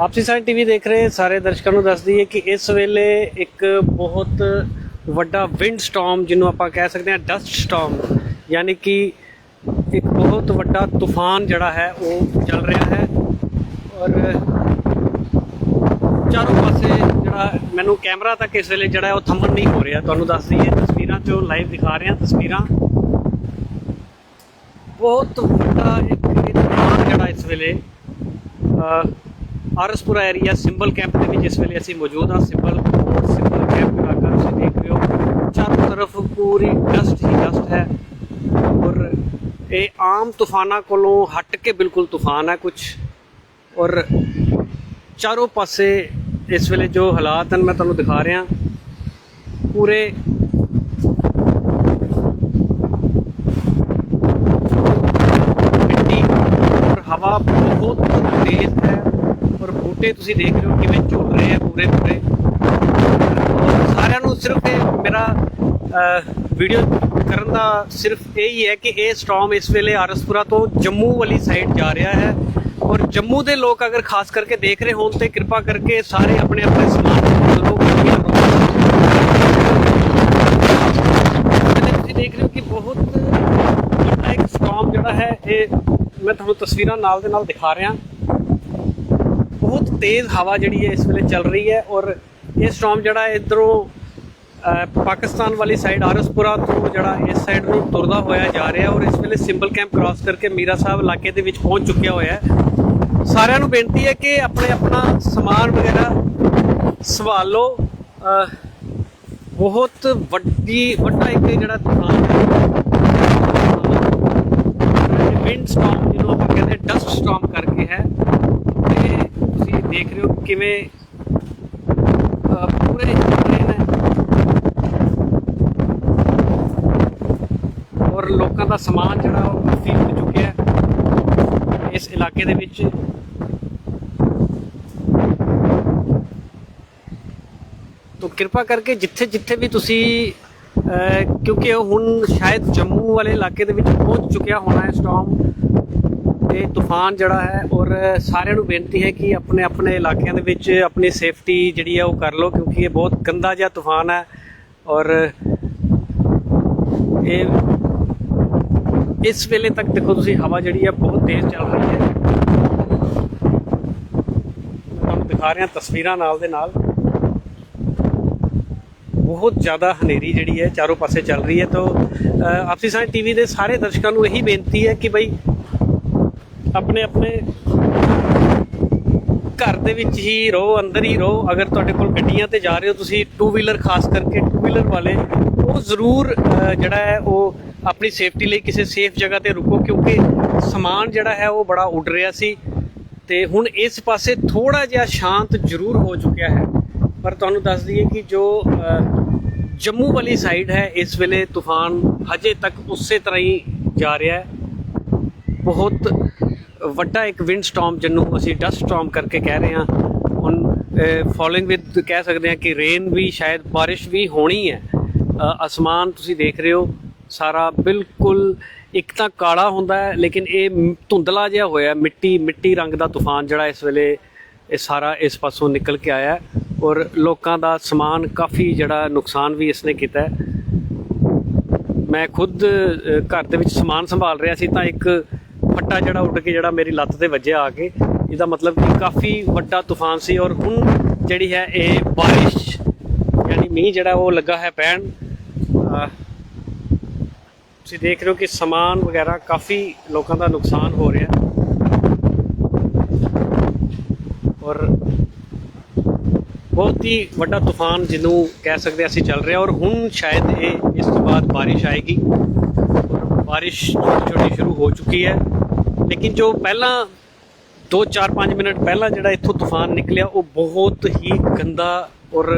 ਆਪਸੀ side TV ਦੇਖ ਰਹੇ ਸਾਰੇ ਦਰਸ਼ਕਾਂ ਨੂੰ ਦੱਸ ਦਈਏ ਕਿ ਇਸ ਵੇਲੇ ਇੱਕ ਬਹੁਤ ਵੱਡਾ ਵਿੰਡ ਸਟਾਰਮ ਜਿਹਨੂੰ ਆਪਾਂ ਕਹਿ ਸਕਦੇ ਹਾਂ ਡਸਟ ਸਟਾਰਮ ਯਾਨੀ ਕਿ ਇੱਕ ਬਹੁਤ ਵੱਡਾ ਤੂਫਾਨ ਜਿਹੜਾ ਹੈ ਉਹ ਚੱਲ ਰਿਹਾ ਹੈ। ਔਰ ਚਾਰੋਂ ਪਾਸੇ ਜਿਹੜਾ ਮੈਨੂੰ ਕੈਮਰਾ ਤੱਕ ਇਸ ਵੇਲੇ ਜਿਹੜਾ ਉਹ ਥੰਮਣ ਨਹੀਂ ਹੋ ਰਿਹਾ। ਤੁਹਾਨੂੰ ਦੱਸ ਦਈਏ, ਤਸਵੀਰਾਂ ਚੋਂ ਲਾਈਵ ਦਿਖਾ ਰਹੇ ਹਾਂ, ਤਸਵੀਰਾਂ। ਬਹੁਤ ਵੱਡਾ ਇੱਕ ਤੂਫਾਨ ਜਿਹੜਾ ਇਸ ਵੇਲੇ ਆਰਸਪੁਰਾ ਏਰੀਆ ਸਿੰਬਲ ਕੈਂਪ ਦੇ ਵਿੱਚ ਇਸ ਵੇਲੇ ਅਸੀਂ ਮੌਜੂਦ ਹਾਂ ਸਿੰਬਲ ਕੋਟ ਸਿੰਬਲ ਕੈਂਪ ਇਲਾਕਾ ਤੁਸੀਂ ਦੇਖ ਰਹੇ ਹੋ ਚਾਰੋਂ ਤਰਫ ਪੂਰੀ ਡਸਟ ਹੀ ਡਸਟ ਹੈ ਔਰ ਇਹ ਆਮ ਤੂਫਾਨਾਂ ਕੋਲੋਂ ਹਟ ਕੇ ਬਿਲਕੁਲ ਤੂਫਾਨ ਹੈ ਕੁਝ ਔਰ ਚਾਰੋਂ ਪਾਸੇ ਇਸ ਵੇਲੇ ਜੋ ਹਾਲਾਤ ਹਨ ਮੈਂ ਤੁਹਾਨੂੰ ਦਿਖਾ ਰਿਹਾ ਪੂਰੇ ਮਿੱਟੀ ਔਰ ਹਵਾ ਬਹੁਤ ਤੇਜ਼ ਹੈ ਔਰ ਬੂਟੇ ਤੁਸੀਂ ਦੇਖ ਰਹੇ ਹੋ ਕਿਵੇਂ ਝੁੱਲ ਰਹੇ ਆ ਪੂਰੇ ਪੂਰੇ। ਸਾਰਿਆਂ ਨੂੰ ਸਿਰਫ ਇਹ ਮੇਰਾ ਵੀਡੀਓ ਕਰਨ ਦਾ ਸਿਰਫ ਇਹ ਹੀ ਹੈ ਕਿ ਇਹ ਸਟਾਰਮ ਇਸ ਵੇਲੇ ਆਰਸਪੁਰਾ ਤੋਂ ਜੰਮੂ ਵਾਲੀ ਸਾਈਡ ਜਾ ਰਿਹਾ ਹੈ। ਔਰ ਜੰਮੂ ਦੇ ਲੋਕ ਅਗਰ ਖਾਸ ਕਰਕੇ ਦੇਖ ਰਹੇ ਹੋਣ ਤੇ ਕਿਰਪਾ ਕਰਕੇ ਸਾਰੇ ਆਪਣੇ ਆਪਣੇ ਸਮਾਨ ਲੋਕ ਤੁਸੀਂ ਦੇਖ ਰਹੇ ਹੋ ਕਿ ਬਹੁਤ ਵੱਡਾ ਇੱਕ ਸਟਾਰਮ ਜਿਹੜਾ ਹੈ, ਇਹ ਮੈਂ ਤੁਹਾਨੂੰ ਤਸਵੀਰਾਂ ਨਾਲ ਦੇ ਨਾਲ ਦਿਖਾ ਰਿਹਾ। ਬਹੁਤ ਤੇਜ਼ ਹਵਾ ਜਿਹੜੀ ਹੈ ਇਸ ਵੇਲੇ ਚੱਲ ਰਹੀ ਹੈ ਔਰ ਇਹ ਸਟਾਰਮ ਜਿਹੜਾ ਇਧਰੋਂ ਪਾਕਿਸਤਾਨ ਵਾਲੀ ਸਾਈਡ ਆਰਸਪੁਰਾ ਤੋਂ ਜਿਹੜਾ ਇਸ ਸਾਈਡ ਨੂੰ ਤੁਰਦਾ ਹੋਇਆ ਜਾ ਰਿਹਾ ਔਰ ਇਸ ਵੇਲੇ ਸਿੰਬਲ ਕੈਂਪ ਕ੍ਰਾਸ ਕਰਕੇ ਮੀਰਾ ਸਾਹਿਬ ਇਲਾਕੇ ਦੇ ਵਿੱਚ ਪਹੁੰਚ ਚੁੱਕਿਆ ਹੋਇਆ ਹੈ। ਸਾਰਿਆਂ ਨੂੰ ਬੇਨਤੀ ਹੈ ਕਿ ਆਪਣੇ ਆਪਣਾ ਸਮਾਨ ਵਗੈਰਾ ਸੰਭਾਲ। ਲਓ ਬਹੁਤ ਵੱਡੀ, ਵੱਡਾ ਇੱਕ ਜਿਹੜਾ ਤੂਫਾਨ ਹੈ। ਵਿੰਡ ਸਟਾਰਮ ਜਿਹਨੂੰ ਆਪਾਂ ਕਹਿੰਦੇ ਡਸਟ ਸਟਾਰਮ ਕਰਕੇ ਹੈ। ਦੇਖ ਰਹੇ ਹੋ ਕਿਵੇਂ ਪੂਰੇ ਔਰ ਲੋਕਾਂ ਦਾ ਸਮਾਨ ਜਿਹੜਾ ਉਹ ਕਾਫੀ ਹੋ ਚੁੱਕਿਆ ਹੈ। ਇਸ ਇਲਾਕੇ ਦੇ ਵਿੱਚ ਤੋ ਕਿਰਪਾ ਕਰਕੇ ਜਿੱਥੇ ਜਿੱਥੇ ਵੀ ਤੁਸੀਂ ਕਿਉਂਕਿ ਹੁਣ ਸ਼ਾਇਦ ਜੰਮੂ ਵਾਲੇ ਇਲਾਕੇ ਦੇ ਵਿੱਚ ਪਹੁੰਚ ਚੁੱਕਿਆ ਹੋਣਾ ਹੈ ਸਟਾਰਮ ਤੇ ਤੂਫਾਨ ਜਿਹੜਾ ਹੈ ਔਰ ਸਾਰਿਆਂ ਨੂੰ ਬੇਨਤੀ ਹੈ ਕਿ ਆਪਣੇ ਆਪਣੇ ਇਲਾਕਿਆਂ ਦੇ ਵਿੱਚ ਆਪਣੀ ਸੇਫਟੀ ਜਿਹੜੀ ਹੈ ਉਹ ਕਰ ਲਓ ਕਿਉਂਕਿ ਇਹ ਬਹੁਤ ਗੰਦਾ ਜਿਹਾ ਤੂਫਾਨ ਹੈ ਔਰ ਇਹ ਇਸ ਵੇਲੇ ਤੱਕ ਦੇਖੋ ਤੁਸੀਂ ਹਵਾ ਜਿਹੜੀ ਹੈ ਬਹੁਤ ਤੇਜ਼ ਚੱਲ ਰਹੀ ਹੈ। ਤੁਹਾਨੂੰ ਦਿਖਾ ਰਿਹਾ ਤਸਵੀਰਾਂ ਨਾਲ ਦੇ ਨਾਲ। ਬਹੁਤ ਜ਼ਿਆਦਾ ਹਨੇਰੀ ਜਿਹੜੀ ਹੈ ਚਾਰੋਂ ਪਾਸੇ ਚੱਲ ਰਹੀ ਹੈ ਤਾਂ ਅਹ, ਆਪਸੀ ਸਾਂਝ ਟੀਵੀ ਦੇ ਸਾਰੇ ਦਰਸ਼ਕਾਂ ਨੂੰ ਇਹੀ ਬੇਨਤੀ ਹੈ ਕਿ ਬਈ ਆਪਣੇ ਆਪਣੇ ਘਰ ਦੇ ਵਿੱਚ ਹੀ ਰਹੋ, ਅੰਦਰ ਹੀ ਰਹੋ। ਅਗਰ ਤੁਹਾਡੇ ਕੋਲ ਗੱਡੀਆਂ ਤੇ ਜਾ ਰਹੇ ਹੋ ਤੁਸੀਂ ਟੂ ਵੀਲਰ ਖਾਸ ਕਰਕੇ ਟੂ ਵੀਲਰ ਵਾਲੇ, ਉਹ ਜ਼ਰੂਰ ਜਿਹੜਾ ਹੈ ਉਹ ਆਪਣੀ ਸੇਫਟੀ ਲਈ ਕਿਸੇ ਸੇਫ ਜਗ੍ਹਾ ਤੇ ਰੁਕੋ, ਕਿਉਂਕਿ ਸਮਾਨ ਜਿਹੜਾ ਹੈ ਉਹ ਬੜਾ ਉੱਡ ਰਿਹਾ ਸੀ। ਤੇ ਹੁਣ ਇਸ ਪਾਸੇ ਥੋੜਾ ਜਿਹਾ ਸ਼ਾਂਤ ਜ਼ਰੂਰ ਹੋ ਚੁੱਕਿਆ ਹੈ। ਪਰ ਤੁਹਾਨੂੰ ਦੱਸ ਦਈਏ ਕਿ ਜੋ ਜੰਮੂ ਵਾਲੀ ਸਾਈਡ ਹੈ, ਇਸ ਵੇਲੇ ਤੂਫਾਨ ਹਜੇ ਤੱਕ ਉਸੇ ਤਰ੍ਹਾਂ ਹੀ ਜਾ ਰਿਹਾ ਹੈ। ਬਹੁਤ ਵੱਡਾ ਇੱਕ ਵਿੰਡ ਸਟਾਰਮ ਜਿਹਨੂੰ ਅਸੀਂ ਡਸਟ ਸਟਾਰਮ ਕਰਕੇ ਕਹਿ ਰਹੇ ਹਾਂ। ਹੁਣ ਫੋਲੋਇੰਗ ਵਿਦ ਕਹਿ ਸਕਦੇ ਹਾਂ ਕਿ ਰੇਨ ਵੀ ਸ਼ਾਇਦ ਬਾਰਿਸ਼ ਵੀ ਹੋਣੀ ਹੈ। ਅਸਮਾਨ ਤੁਸੀਂ ਦੇਖ ਰਹੇ ਹੋ, ਸਾਰਾ ਬਿਲਕੁਲ ਇੱਕ ਤਾਂ ਕਾਲਾ ਹੁੰਦਾ ਹੈ, ਲੇਕਿਨ ਇਹ ਧੁੰਦਲਾ ਜਿਹਾ ਹੋਇਆ ਮਿੱਟੀ ਮਿੱਟੀ ਰੰਗ ਦਾ ਤੂਫਾਨ ਜਿਹੜਾ ਇਸ ਵੇਲੇ ਇਹ ਸਾਰਾ ਇਸ ਪਾਸੋਂ ਨਿਕਲ ਕੇ ਆਇਆ ਔਰ ਲੋਕਾਂ ਦਾ ਸਮਾਨ ਕਾਫੀ ਜਿਹੜਾ ਨੁਕਸਾਨ ਵੀ ਇਸਨੇ ਕੀਤਾ ਮੈਂ ਖੁਦ ਘਰ ਦੇ ਵਿੱਚ ਸਮਾਨ ਸੰਭਾਲ ਰਿਹਾ ਸੀ ਤਾਂ ਇੱਕ ਫੱਟਾ ਜਿਹੜਾ ਉੱਡ ਕੇ ਜਿਹੜਾ ਮੇਰੀ ਲੱਤ ਤੇ ਵੱਜਿਆ ਆ ਕੇ, ਇਹਦਾ ਮਤਲਬ ਕਿ ਕਾਫੀ ਵੱਡਾ ਤੂਫਾਨ ਸੀ ਔਰ ਹੁਣ ਜਿਹੜੀ ਹੈ ਇਹ ਬਾਰਿਸ਼, ਯਾਨੀ ਮੀਂਹ ਜਿਹੜਾ ਉਹ ਲੱਗਾ ਹੈ ਪੈਣ ਤੁਸੀਂ ਦੇਖ ਰਹੇ ਹੋ ਕਿ ਸਮਾਨ ਵਗੈਰਾ ਕਾਫੀ ਲੋਕਾਂ ਦਾ ਨੁਕਸਾਨ ਹੋ ਰਿਹਾ। ਔਰ ਬਹੁਤ ਹੀ ਵੱਡਾ ਤੂਫਾਨ ਜਿਹਨੂੰ ਕਹਿ ਸਕਦੇ ਅਸੀਂ ਚੱਲ ਰਿਹਾ ਔਰ ਹੁਣ ਸ਼ਾਇਦ ਇਹ ਇਸ ਤੋਂ ਬਾਅਦ ਬਾਰਿਸ਼ ਆਏਗੀ। ਔਰ ਬਾਰਿਸ਼ ਛੋਟੀ ਛੋਟੀ ਸ਼ੁਰੂ ਹੋ ਚੁੱਕੀ ਹੈ। ਲੇਕਿਨ ਜੋ ਪਹਿਲਾਂ 2-4-5 ਮਿੰਟ ਪਹਿਲਾਂ ਜਿਹੜਾ ਇੱਥੋਂ ਤੂਫਾਨ ਨਿਕਲਿਆ, ਉਹ ਬਹੁਤ ਹੀ ਗੰਦਾ ਔਰ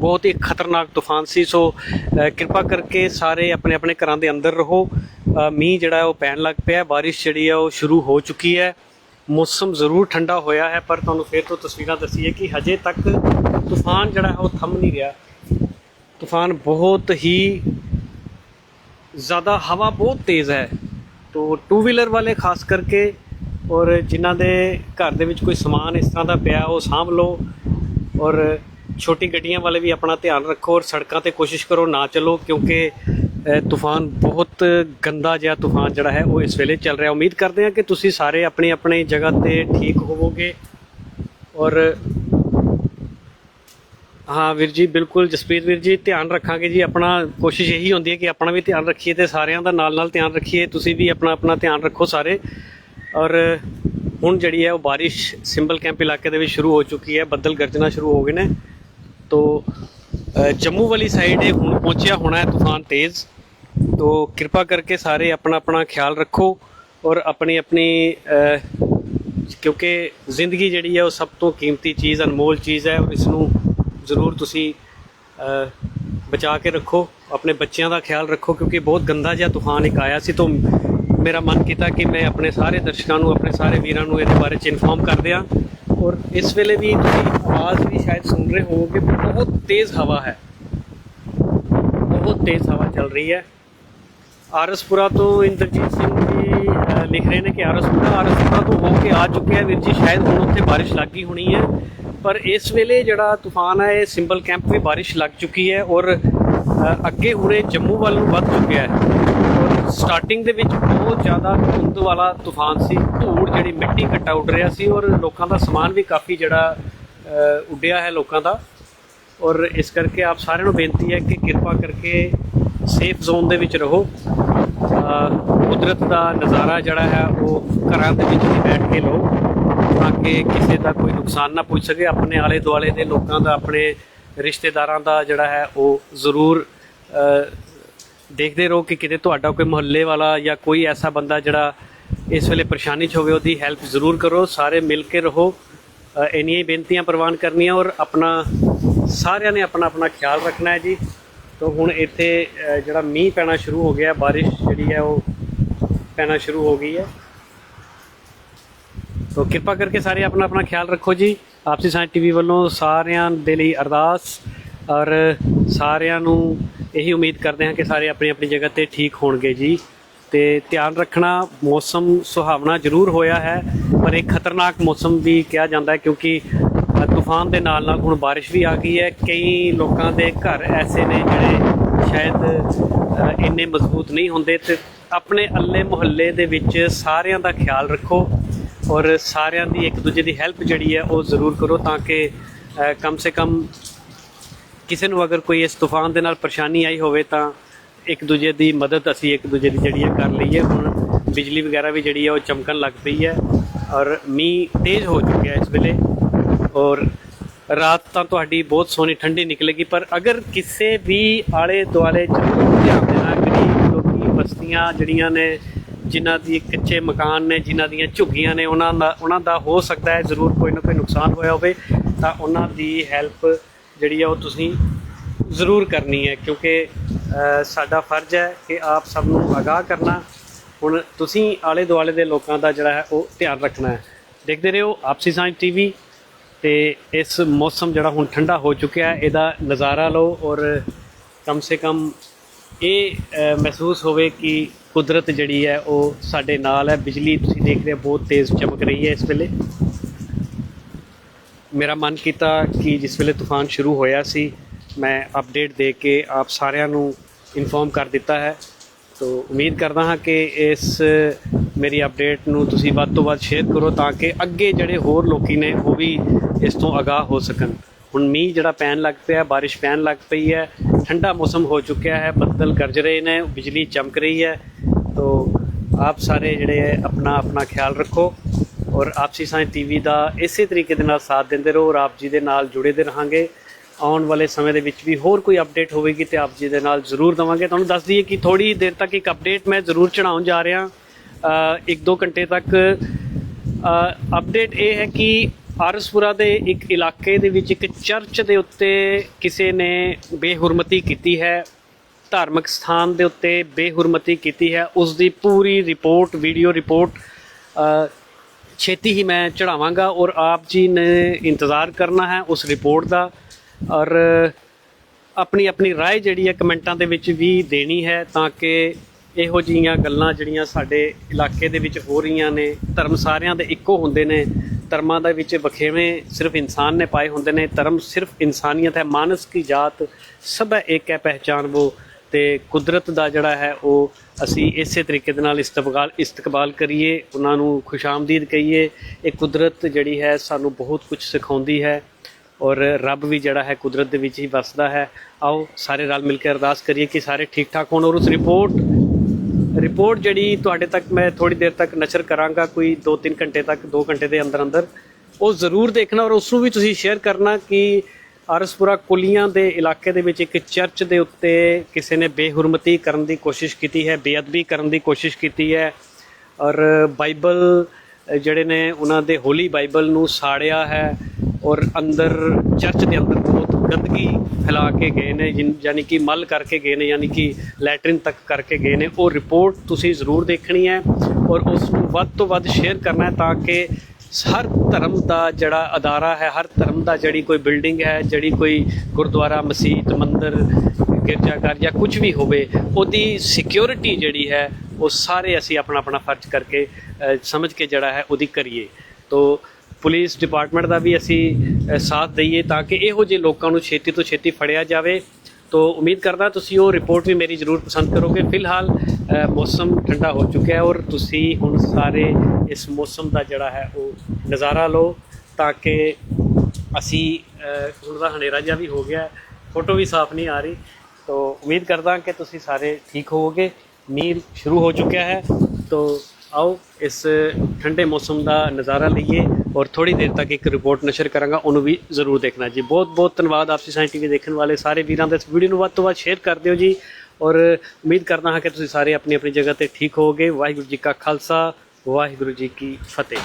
ਬਹੁਤ ਹੀ ਖਤਰਨਾਕ ਤੂਫਾਨ ਸੀ। ਸੋ ਕਿਰਪਾ ਕਰਕੇ ਸਾਰੇ ਆਪਣੇ ਆਪਣੇ ਘਰਾਂ ਦੇ ਅੰਦਰ ਰਹੋ। ਮੀਂਹ ਜਿਹੜਾ ਉਹ ਪੈਣ ਲੱਗ ਪਿਆ, ਬਾਰਿਸ਼ ਜਿਹੜੀ ਆ ਉਹ ਸ਼ੁਰੂ ਹੋ ਚੁੱਕੀ ਹੈ। ਮੌਸਮ ਜ਼ਰੂਰ ਠੰਡਾ ਹੋਇਆ ਹੈ, ਪਰ ਤੁਹਾਨੂੰ ਫਿਰ ਤੋਂ ਤਸਵੀਰਾਂ ਦਸੀਏ ਕਿ ਹਜੇ ਤੱਕ ਤੂਫਾਨ ਜਿਹੜਾ ਹੈ ਉਹ ਥੰਮ ਨਹੀਂ ਰਿਹਾ। ਤੂਫਾਨ ਬਹੁਤ ਹੀ ਜ਼ਿਆਦਾ ਹਵਾ ਬਹੁਤ ਤੇਜ਼ ਹੈ। ਤੋਂ ਟੂ ਵੀਲਰ ਵਾਲੇ ਖਾਸ ਕਰਕੇ ਔਰ ਜਿਨ੍ਹਾਂ ਦੇ ਘਰ ਦੇ ਵਿੱਚ ਕੋਈ ਸਮਾਨ ਇਸ ਤਰ੍ਹਾਂ ਦਾ ਪਿਆ, ਉਹ ਸਾਂਭ ਲਓ ਔਰ ਛੋਟੀ ਗੱਡੀਆਂ ਵਾਲੇ ਵੀ ਆਪਣਾ ਧਿਆਨ ਰੱਖੋ ਔਰ ਸੜਕਾਂ ਤੇ ਕੋਸ਼ਿਸ਼ ਕਰੋ ਨਾ ਚੱਲੋ ਕਿਉਂਕਿ ਤੂਫਾਨ ਬਹੁਤ ਗੰਦਾ ਜਿਹਾ ਤੂਫਾਨ ਜਿਹੜਾ ਹੈ ਉਹ ਇਸ ਵੇਲੇ ਚੱਲ ਰਿਹਾ। ਉਮੀਦ ਕਰਦੇ ਹਾਂ ਕਿ ਤੁਸੀਂ ਸਾਰੇ ਆਪਣੀ ਆਪਣੀ ਜਗ੍ਹਾ ਤੇ ਠੀਕ ਹੋਵੋਗੇ ਔਰ ਹਾਂ ਵੀਰ ਜੀ, ਬਿਲਕੁਲ ਜਸਪ੍ਰੀਤ ਵੀਰ ਜੀ, ਧਿਆਨ ਰੱਖਾਂਗੇ ਜੀ, ਆਪਣਾ ਕੋਸ਼ਿਸ਼ ਇਹੀ ਹੁੰਦੀ ਹੈ ਕਿ ਆਪਣਾ ਵੀ ਧਿਆਨ ਰੱਖੀਏ ਤੇ ਸਾਰਿਆਂ ਦਾ ਨਾਲ ਨਾਲ ਧਿਆਨ ਰੱਖੀਏ, ਤੁਸੀਂ ਵੀ ਆਪਣਾ ਆਪਣਾ ਧਿਆਨ ਰੱਖੋ ਸਾਰੇ। ਔਰ ਹੁਣ ਜਿਹੜੀ ਹੈ ਉਹ ਬਾਰਿਸ਼ ਸਿੰਬਲ ਕੈਂਪ ਇਲਾਕੇ ਦੇ ਵਿੱਚ ਸ਼ੁਰੂ ਹੋ ਚੁੱਕੀ ਹੈ, ਬੱਦਲ ਗਰਜਣਾ ਸ਼ੁਰੂ ਹੋ ਗਏ ਨੇ। ਤੋ ਜੰਮੂ ਵਾਲੀ ਸਾਈਡ ਇਹ ਹੁਣ ਪਹੁੰਚਿਆ ਹੋਣਾ ਹੈ ਤੂਫਾਨ ਤੇਜ਼। ਤੋ, ਕਿਰਪਾ ਕਰਕੇ ਸਾਰੇ ਆਪਣਾ ਆਪਣਾ ਖਿਆਲ ਰੱਖੋ ਔਰ ਆਪਣੀ ਆਪਣੀ ਕਿਉਂਕਿ ਜ਼ਿੰਦਗੀ ਜਿਹੜੀ ਹੈ ਉਹ ਸਭ ਤੋਂ ਕੀਮਤੀ ਚੀਜ਼, ਅਨਮੋਲ ਚੀਜ਼ ਹੈ ਔਰ ਇਸ ਨੂੰ ਜ਼ਰੂਰ ਤੁਸੀਂ ਬਚਾ ਕੇ ਰੱਖੋ, ਆਪਣੇ ਬੱਚਿਆਂ ਦਾ ਖਿਆਲ ਰੱਖੋ, ਕਿਉਂਕਿ ਬਹੁਤ ਗੰਦਾ ਜਿਹਾ ਤੂਫਾਨ ਇੱਕ ਆਇਆ ਸੀ, ਤੋਂ ਮੇਰਾ ਮਨ ਕੀਤਾ ਕਿ ਮੈਂ ਆਪਣੇ ਸਾਰੇ ਦਰਸ਼ਕਾਂ ਨੂੰ, ਆਪਣੇ ਸਾਰੇ ਵੀਰਾਂ ਨੂੰ ਇਹਦੇ ਬਾਰੇ ਚ ਇਨਫੋਰਮ ਕਰ ਦਿਆਂ। ਔਰ ਇਸ ਵੇਲੇ ਵੀ ਤੁਸੀਂ ਆਵਾਜ਼ ਵੀ ਸ਼ਾਇਦ ਸੁਣ ਰਹੇ ਹੋਵੋਗੇ ਬਹੁਤ ਤੇਜ਼ ਹਵਾ ਹੈ। ਬਹੁਤ ਤੇਜ਼ ਹਵਾ ਚੱਲ ਰਹੀ ਹੈ। ਆਰਸਪੁਰਾ ਤੋਂ ਇੰਦਰਜੀਤ ਸਿੰਘ ਜੀ ਲਿਖ ਰਹੇ ਨੇ ਕਿ ਆਰਸਪੁਰਾ ਆਰਸਪੁਰਾ ਤੋਂ ਹੋ ਕੇ ਆ ਚੁੱਕਿਆ ਵੀਰ ਜੀ, ਸ਼ਾਇਦ ਹੁਣ ਉੱਥੇ ਬਾਰਿਸ਼ ਲੱਗ ਗਈ ਹੋਣੀ ਹੈ। ਪਰ ਇਸ ਵੇਲੇ ਜਿਹੜਾ ਤੂਫਾਨ ਹੈ, ਇਹ ਸਿੰਬਲ ਕੈਂਪ ਵੀ ਬਾਰਿਸ਼ ਲੱਗ ਚੁੱਕੀ ਹੈ ਔਰ ਅੱਗੇ ਹੁਣੇ ਜੰਮੂ ਵੱਲ ਨੂੰ ਵੱਧ ਚੁੱਕਿਆ ਹੈ। ਔਰ ਸਟਾਰਟਿੰਗ ਦੇ ਵਿੱਚ ਬਹੁਤ ਜ਼ਿਆਦਾ ਧੁੰਦ ਵਾਲਾ ਤੂਫਾਨ ਸੀ, ਧੂੜ ਜਿਹੜੀ ਮਿੱਟੀ ਘੱਟਾ ਉੱਡ ਰਿਹਾ ਸੀ ਔਰ ਲੋਕਾਂ ਦਾ ਸਮਾਨ ਵੀ ਕਾਫੀ ਜਿਹੜਾ ਉੱਡਿਆ ਹੈ ਲੋਕਾਂ ਦਾ। ਔਰ ਇਸ ਕਰਕੇ ਆਪ ਸਾਰਿਆਂ ਨੂੰ ਬੇਨਤੀ ਹੈ ਕਿ ਕਿਰਪਾ ਕਰਕੇ ਸੇਫ ਜ਼ੋਨ ਦੇ ਵਿੱਚ ਰਹੋ। ਕੁਦਰਤ ਦਾ ਨਜ਼ਾਰਾ ਜਿਹੜਾ ਹੈ, ਉਹ ਘਰਾਂ ਦੇ ਵਿੱਚ ਹੀ ਬੈਠ ਕੇ ਲਓ। ਤਾਂ ਕਿ ਕਿਸੇ ਦਾ ਕੋਈ ਨੁਕਸਾਨ ਨਾ ਪੁੱਜ ਸਕੇ। ਆਪਣੇ ਆਲੇ ਦੁਆਲੇ ਦੇ ਲੋਕਾਂ ਦਾ, ਆਪਣੇ ਰਿਸ਼ਤੇਦਾਰਾਂ ਦਾ ਜਿਹੜਾ ਹੈ, ਉਹ ਜ਼ਰੂਰ ਦੇਖਦੇ ਰਹੋ ਕਿ ਕਿਤੇ ਤੁਹਾਡਾ ਕੋਈ ਮੁਹੱਲੇ ਵਾਲਾ ਜਾਂ ਕੋਈ ਐਸਾ ਬੰਦਾ ਜਿਹੜਾ ਇਸ ਵੇਲੇ ਪਰੇਸ਼ਾਨੀ 'ਚ ਹੋਵੇ, ਉਹਦੀ ਹੈਲਪ ਜ਼ਰੂਰ ਕਰੋ। ਸਾਰੇ ਮਿਲ ਕੇ ਰਹੋ। ਇੰਨੀਆਂ ਹੀ ਬੇਨਤੀਆਂ ਪ੍ਰਵਾਨ ਕਰਨੀਆਂ ਔਰ ਆਪਣਾ, ਸਾਰਿਆਂ ਨੇ ਆਪਣਾ ਆਪਣਾ ਖਿਆਲ ਰੱਖਣਾ ਹੈ ਜੀ। ਤੋਂ ਹੁਣ ਇੱਥੇ ਜਿਹੜਾ ਮੀਂਹ ਪੈਣਾ ਸ਼ੁਰੂ ਹੋ ਗਿਆ, ਬਾਰਿਸ਼ ਜਿਹੜੀ ਹੈ, ਉਹ ਪੈਣਾ ਸ਼ੁਰੂ ਹੋ ਗਈ ਹੈ। ਸੋ ਕਿਰਪਾ ਕਰਕੇ ਸਾਰੇ ਆਪਣਾ ਆਪਣਾ ਖਿਆਲ ਰੱਖੋ ਜੀ। ਆਪਸੀ ਸਾਂਝ ਟੀਵੀ ਵੱਲੋਂ ਸਾਰਿਆਂ ਦੇ ਲਈ ਅਰਦਾਸ ਔਰ ਸਾਰਿਆਂ ਨੂੰ ਇਹੀ ਉਮੀਦ ਕਰਦੇ ਹਾਂ ਕਿ ਸਾਰੇ ਆਪਣੀ ਆਪਣੀ ਜਗ੍ਹਾ ਤੇ ਠੀਕ ਹੋਣਗੇ ਜੀ। ਤੇ ਧਿਆਨ ਰੱਖਣਾ, ਮੌਸਮ ਸੁਹਾਵਣਾ ਜ਼ਰੂਰ ਹੋਇਆ ਹੈ, ਪਰ ਇਹ ਖਤਰਨਾਕ ਮੌਸਮ ਵੀ ਕਿਹਾ ਜਾਂਦਾ ਹੈ ਕਿਉਂਕਿ ਤੂਫਾਨ ਦੇ ਨਾਲ ਨਾਲ ਹੁਣ ਬਾਰਿਸ਼ ਵੀ ਆ ਗਈ ਹੈ। ਕਈ ਲੋਕਾਂ ਦੇ ਘਰ ਐਸੇ ਨੇ ਜਿਹੜੇ ਸ਼ਾਇਦ ਇੰਨੇ ਮਜ਼ਬੂਤ ਨਹੀਂ ਹੁੰਦੇ ਤੇ ਆਪਣੇ ਅੱਲੇ ਮੁਹੱਲੇ ਦੇ ਵਿੱਚ ਸਾਰਿਆਂ ਦਾ ਖਿਆਲ ਰੱਖੋ। ਔਰ ਸਾਰਿਆਂ ਦੀ ਇੱਕ ਦੂਜੇ ਦੀ ਹੈਲਪ ਜਿਹੜੀ ਹੈ ਉਹ ਜ਼ਰੂਰ ਕਰੋ ਤਾਂ ਕਿ ਕਮ ਸੇ ਕਮ ਕਿਸੇ ਨੂੰ ਅਗਰ ਕੋਈ ਇਸ ਤੂਫਾਨ ਦੇ ਨਾਲ ਪਰੇਸ਼ਾਨੀ ਆਈ ਹੋਵੇ ਤਾਂ ਇੱਕ ਦੂਜੇ ਦੀ ਮਦਦ ਅਸੀਂ ਇੱਕ ਦੂਜੇ ਦੀ ਜਿਹੜੀ ਹੈ ਕਰ ਲਈਏ। ਹੁਣ ਬਿਜਲੀ ਵਗੈਰਾ ਵੀ ਜਿਹੜੀ ਹੈ ਉਹ ਚਮਕਣ ਲੱਗ ਪਈ ਹੈ ਔਰ ਮੀਂਹ ਤੇਜ਼ ਹੋ ਚੁੱਕਿਆ ਇਸ ਵੇਲੇ ਔਰ ਰਾਤ ਤਾਂ ਤੁਹਾਡੀ ਬਹੁਤ ਸੋਹਣੀ ਠੰਡੀ ਨਿਕਲੇਗੀ, ਪਰ ਅਗਰ ਕਿਸੇ ਵੀ ਆਲੇ ਦੁਆਲੇ 'ਚ ਧਿਆਨ ਦੇਣਾ, ਗਰੀਬ ਲੋਕੀ, ਬਸਤੀਆਂ ਜਿਹੜੀਆਂ ਨੇ ਜਿਨ੍ਹਾਂ ਦੀ ਕੱਚੇ ਮਕਾਨ ਨੇ, ਜਿਨ੍ਹਾਂ ਦੀਆਂ ਝੁੱਗੀਆਂ ਨੇ, ਉਹਨਾਂ ਦਾ ਉਹਨਾਂ ਦਾ ਹੋ ਸਕਦਾ ਹੈ ਜ਼ਰੂਰ ਕੋਈ ਨਾ ਕੋਈ ਨੁਕਸਾਨ ਹੋਇਆ ਹੋਵੇ, ਤਾਂ ਉਹਨਾਂ ਦੀ ਹੈਲਪ ਜਿਹੜੀ ਆ ਉਹ ਤੁਸੀਂ ਜ਼ਰੂਰ ਕਰਨੀ ਹੈ, ਕਿਉਂਕਿ ਸਾਡਾ ਫਰਜ਼ ਹੈ ਕਿ ਆਪ ਸਭ ਨੂੰ ਆਗਾਹ ਕਰਨਾ। ਹੁਣ ਤੁਸੀਂ ਆਲੇ ਦੁਆਲੇ ਦੇ ਲੋਕਾਂ ਦਾ ਜਿਹੜਾ ਹੈ ਉਹ ਧਿਆਨ ਰੱਖਣਾ ਹੈ। ਦੇਖਦੇ ਰਹੋ ਆਪਸੀ ਸਾਂਝ ਟੀਵੀ, ਤੇ ਇਸ ਮੌਸਮ ਜਿਹੜਾ ਹੁਣ ਠੰਡਾ ਹੋ ਚੁੱਕਿਆ ਹੈ, ਇਹਦਾ ਨਜ਼ਾਰਾ ਲਓ ਔਰ ਕਮ ਸੇ ਕਮ ਇਹ ਮਹਿਸੂਸ ਹੋਵੇ ਕਿ ਕੁਦਰਤ ਜਿਹੜੀ ਹੈ ਉਹ ਸਾਡੇ ਨਾਲ ਹੈ। ਬਿਜਲੀ ਤੁਸੀਂ ਦੇਖ ਰਹੇ ਹੋ, ਬਹੁਤ ਤੇਜ਼ ਚਮਕ ਰਹੀ ਹੈ ਇਸ ਵੇਲੇ। ਮੇਰਾ ਮਨ ਕੀਤਾ ਕਿ ਜਿਸ ਵੇਲੇ ਤੂਫਾਨ ਸ਼ੁਰੂ ਹੋਇਆ ਸੀ, ਮੈਂ ਅਪਡੇਟ ਦੇ ਕੇ ਆਪ ਸਾਰਿਆਂ ਨੂੰ ਇਨਫੋਰਮ ਕਰ ਦਿੱਤਾ ਹੈ। ਤੋ ਉਮੀਦ ਕਰਦਾ ਹਾਂ ਕਿ ਇਸ, ਮੇਰੀ ਅਪਡੇਟ ਨੂੰ ਤੁਸੀਂ ਵੱਧ ਤੋਂ ਵੱਧ ਸ਼ੇਅਰ ਕਰੋ ਤਾਂ ਕਿ ਅੱਗੇ ਜਿਹੜੇ ਹੋਰ ਲੋਕੀ ਨੇ, ਉਹ ਵੀ ਇਸ ਤੋਂ ਅਗਾਹ ਹੋ ਸਕਣ। ਹੁਣ ਮੀਂਹ ਜਿਹੜਾ ਪੈਣ ਲੱਗ ਪਿਆ, ਬਾਰਿਸ਼ ਪੈਣ ਲੱਗ ਪਈ ਹੈ ਠੰਡਾ ਮੌਸਮ ਹੋ ਚੁੱਕਿਆ ਹੈ ਬੱਦਲ ਗਰਜ ਰਹੇ ਨੇ ਬਿਜਲੀ ਚਮਕ ਰਹੀ ਹੈ ਤੋ ਆਪ ਸਾਰੇ ਜਿਹੜੇ ਹੈ ਆਪਣਾ ਆਪਣਾ ਖਿਆਲ ਰੱਖੋ ਔਰ ਆਪਸੀ ਸਾਂਝ ਟੀਵੀ ਦਾ ਇਸੇ ਤਰੀਕੇ ਦੇ ਨਾਲ ਸਾਥ ਦਿੰਦੇ ਰਹੋ ਔਰ ਆਪ ਜੀ ਦੇ ਨਾਲ ਜੁੜੇ ਦੇ ਰਹਾਂਗੇ। ਆਉਣ ਵਾਲੇ ਸਮੇਂ ਦੇ ਵਿੱਚ ਵੀ ਹੋਰ ਕੋਈ ਅਪਡੇਟ ਹੋਵੇਗੀ ਤੇ ਆਪ ਜੀ ਦੇ ਨਾਲ ਜ਼ਰੂਰ ਦਵਾਂਗੇ। ਤੁਹਾਨੂੰ ਦੱਸ ਦਈਏ ਕਿ ਥੋੜੀ ਦੇਰ ਤੱਕ ਇੱਕ ਅਪਡੇਟ ਮੈਂ ਜ਼ਰੂਰ ਚੜਾਉਣ ਜਾ ਰਿਹਾ। ਅ, ਇੱਕ ਦੋ ਘੰਟੇ ਤੱਕ ਅਪਡੇਟ ਇਹ ਹੈ ਕਿ ਆਰਸਪੁਰਾ ਦੇ ਇੱਕ ਇਲਾਕੇ ਦੇ ਵਿੱਚ ਇੱਕ ਚਰਚ ਦੇ ਉੱਤੇ ਕਿਸੇ ਨੇ ਬੇਹੁਰਮਤੀ ਕੀਤੀ ਹੈ ਧਾਰਮਿਕ ਸਥਾਨ ਦੇ ਉੱਤੇ ਬੇਹੁਰਮਤੀ ਕੀਤੀ ਹੈ ਉਸ ਦੀ ਪੂਰੀ ਰਿਪੋਰਟ ਵੀਡੀਓ ਰਿਪੋਰਟ ਅ, ਛੇਤੀ ਹੀ ਮੈਂ ਚੜਾਵਾਂਗਾ ਔਰ ਆਪ ਜੀ ਨੇ ਇੰਤਜ਼ਾਰ ਕਰਨਾ ਹੈ ਉਸ ਰਿਪੋਰਟ ਦਾ ਔਰ ਆਪਣੀ ਆਪਣੀ رائے ਜਿਹੜੀ ਹੈ ਕਮੈਂਟਾਂ ਦੇ ਵਿੱਚ ਵੀ ਦੇਣੀ ਹੈ ਤਾਂ ਕਿ ਇਹੋ ਜਿਹੀਆਂ ਗੱਲਾਂ ਜਿਹੜੀਆਂ ਸਾਡੇ ਇਲਾਕੇ ਦੇ ਵਿੱਚ ਹੋ ਰਹੀਆਂ ਨੇ ਧਰਮ ਸਾਰਿਆਂ ਦੇ ਇੱਕੋ ਹੁੰਦੇ ਨੇ ਧਰਮਾਂ ਦੇ ਵਿੱਚ ਵਖੇਵੇਂ ਸਿਰਫ ਇਨਸਾਨ ਨੇ ਪਾਏ ਹੁੰਦੇ ਨੇ, ਧਰਮ ਸਿਰਫ ਇਨਸਾਨੀਅਤ ਹੈ, ਮਾਨਸ ਕੀ ਜਾਤ, ਸਭ ਇੱਕ ਹੈ ਪਹਿਚਾਨ ਉਹ ਤੇ ਕੁਦਰਤ ਦਾ ਜਿਹੜਾ ਹੈ, ਉਹ ਅਸੀਂ ਇਸੇ ਤਰੀਕੇ ਦੇ ਨਾਲ ਇਸਤਕਬਾਲ ਇਸਤਕਬਾਲ ਕਰੀਏ, ਉਹਨਾਂ ਨੂੰ ਖੁਸ਼ਾਮਦੀਦ ਕਹੀਏ। ਇਹ ਕੁਦਰਤ ਜਿਹੜੀ ਹੈ, ਸਾਨੂੰ ਬਹੁਤ ਕੁਝ ਸਿਖਾਉਂਦੀ ਹੈ ਔਰ ਰੱਬ ਵੀ ਜਿਹੜਾ ਹੈ, ਕੁਦਰਤ ਦੇ ਵਿੱਚ ਹੀ ਵਸਦਾ ਹੈ। ਆਓ ਸਾਰੇ ਰਲ ਮਿਲ ਕੇ ਅਰਦਾਸ ਕਰੀਏ ਕਿ ਸਾਰੇ ਠੀਕ ਠਾਕ ਹੋਣ ਔਰ ਉਸ ਰਿਪੋਰਟ ਰਿਪੋਰਟ ਜਿਹੜੀ ਤੁਹਾਡੇ ਤੱਕ ਮੈਂ ਥੋੜੀ ਦੇਰ ਤੱਕ ਨਸ਼ਰ ਕਰਾਂਗਾ, ਕੋਈ 2-3 ਘੰਟੇ ਤੱਕ 2 ਘੰਟੇ ਦੇ ਅੰਦਰ ਅੰਦਰ, ਉਹ ਜ਼ਰੂਰ ਦੇਖਣਾ ਔਰ ਉਸ ਨੂੰ ਵੀ ਤੁਸੀਂ ਸ਼ੇਅਰ ਕਰਨਾ ਕਿ ਆਰਸਪੁਰਾ ਕੁਲੀਆਂ ਦੇ ਇਲਾਕੇ ਦੇ ਵਿੱਚ ਇੱਕ ਚਰਚ ਦੇ ਉੱਤੇ ਕਿਸੇ ਨੇ ਬੇਹੁਰਮਤੀ ਕਰਨ ਦੀ ਕੋਸ਼ਿਸ਼ ਕੀਤੀ ਹੈ, ਬੇਅਦਬੀ ਕਰਨ ਦੀ ਕੋਸ਼ਿਸ਼ ਕੀਤੀ ਹੈ ਔਰ ਬਾਈਬਲ, ਜਿਹੜੇ ਨੇ ਉਹਨਾਂ ਦੇ ਹੋਲੀ ਬਾਈਬਲ ਨੂੰ ਸਾੜਿਆ ਹੈ ਔਰ ਅੰਦਰ, ਚਰਚ ਦੇ ਅੰਦਰ ਗੰਦਗੀ ਫੈਲਾ ਕੇ ਗਏ ਨੇ, ਜਿਨ- ਯਾਨੀ ਕਿ ਮਲ ਕਰਕੇ ਗਏ ਨੇ, ਯਾਨੀ ਕਿ ਲੈਟਰਿਨ ਤੱਕ ਕਰਕੇ ਗਏ ਨੇ। ਉਹ ਰਿਪੋਰਟ ਤੁਸੀਂ ਜ਼ਰੂਰ ਦੇਖਣੀ ਹੈ ਔਰ ਉਸ ਨੂੰ ਵੱਧ ਤੋਂ ਵੱਧ ਸ਼ੇਅਰ ਕਰਨਾ ਹੈ ਤਾਂ ਕਿ ਹਰ ਧਰਮ ਦਾ ਜਿਹੜਾ ਅਦਾਰਾ ਹੈ, ਹਰ ਧਰਮ ਦਾ ਜਿਹੜੀ ਕੋਈ ਬਿਲਡਿੰਗ ਹੈ, ਜਿਹੜੀ ਕੋਈ ਗੁਰਦੁਆਰਾ, ਮਸਜਿਦ, ਮੰਦਿਰ, ਗਿਰਜਾਘਰ ਜਾਂ ਕੁਝ ਵੀ ਹੋਵੇ, ਉਹਦੀ ਸਿਕਿਉਰਿਟੀ ਜਿਹੜੀ ਹੈ, ਉਹ ਸਾਰੇ ਅਸੀਂ ਆਪਣਾ ਆਪਣਾ ਫਰਜ਼ ਕਰਕੇ ਸਮਝ ਕੇ ਜਿਹੜਾ ਹੈ, ਉਹਦੀ ਕਰੀਏ। ਤੋ ਪੁਲਿਸ ਡਿਪਾਰਟਮੈਂਟ ਦਾ ਵੀ ਅਸੀਂ ਸਾਥ ਦਈਏ ਤਾਂ ਕਿ ਇਹੋ ਜਿਹੇ ਲੋਕਾਂ ਨੂੰ ਛੇਤੀ ਤੋਂ ਛੇਤੀ ਫੜਿਆ ਜਾਵੇ। ਤੋ ਉਮੀਦ ਕਰਦਾ ਤੁਸੀਂ ਉਹ ਰਿਪੋਰਟ ਵੀ ਮੇਰੀ ਜ਼ਰੂਰ ਪਸੰਦ ਕਰੋਗੇ। ਫਿਲਹਾਲ ਮੌਸਮ ਠੰਡਾ ਹੋ ਚੁੱਕਿਆ ਹੈ ਔਰ ਤੁਸੀਂ ਹੁਣ ਸਾਰੇ ਇਸ ਮੌਸਮ ਦਾ ਜਿਹੜਾ ਹੈ ਉਹ ਨਜ਼ਾਰਾ ਲਓ ਤਾਂ ਕਿ ਅਸੀਂ ਹੁਣ ਦਾ ਹਨੇਰਾ ਜਿਹਾ ਵੀ ਹੋ ਗਿਆ ਫੋਟੋ ਵੀ ਸਾਫ਼ ਨਹੀਂ ਆ ਰਹੀ। ਤੋ ਉਮੀਦ ਕਰਦਾ ਕਿ ਤੁਸੀਂ ਸਾਰੇ ਠੀਕ ਹੋਵੋਗੇ। ਮੀਂਹ ਸ਼ੁਰੂ ਹੋ ਚੁੱਕਿਆ ਹੈ। ਤੋ ਆਓ, ਇਸ ਠੰਡੇ ਮੌਸਮ ਦਾ ਨਜ਼ਾਰਾ ਲਈਏ ਔਰ ਥੋੜੀ ਦੇਰ ਤੱਕ ਇੱਕ ਰਿਪੋਰਟ ਨਸ਼ਰ ਕਰਾਂਗਾ, ਉਹਨੂੰ ਵੀ ਜ਼ਰੂਰ ਦੇਖਣਾ ਜੀ। ਬਹੁਤ ਬਹੁਤ ਧੰਨਵਾਦ ਆਪਸੀ ਸਾਇੰਸ ਟੀਵੀ ਦੇਖਣ ਵਾਲੇ ਸਾਰੇ ਵੀਰਾਂ ਦਾ। ਇਸ ਵੀਡੀਓ ਨੂੰ ਵੱਧ ਤੋਂ ਵੱਧ ਸ਼ੇਅਰ ਕਰ ਦਿਓ ਜੀ ਔਰ ਉਮੀਦ ਕਰਦਾ ਹਾਂ ਕਿ ਤੁਸੀਂ ਸਾਰੇ ਆਪਣੀ ਆਪਣੀ ਜਗ੍ਹਾ ਤੇ ਠੀਕ ਹੋਵੋਗੇ। ਵਾਹਿਗੁਰੂ ਜੀ ਕਾ ਖਾਲਸਾ, ਵਾਹਿਗੁਰੂ ਜੀ ਕੀ ਫਤਿਹ।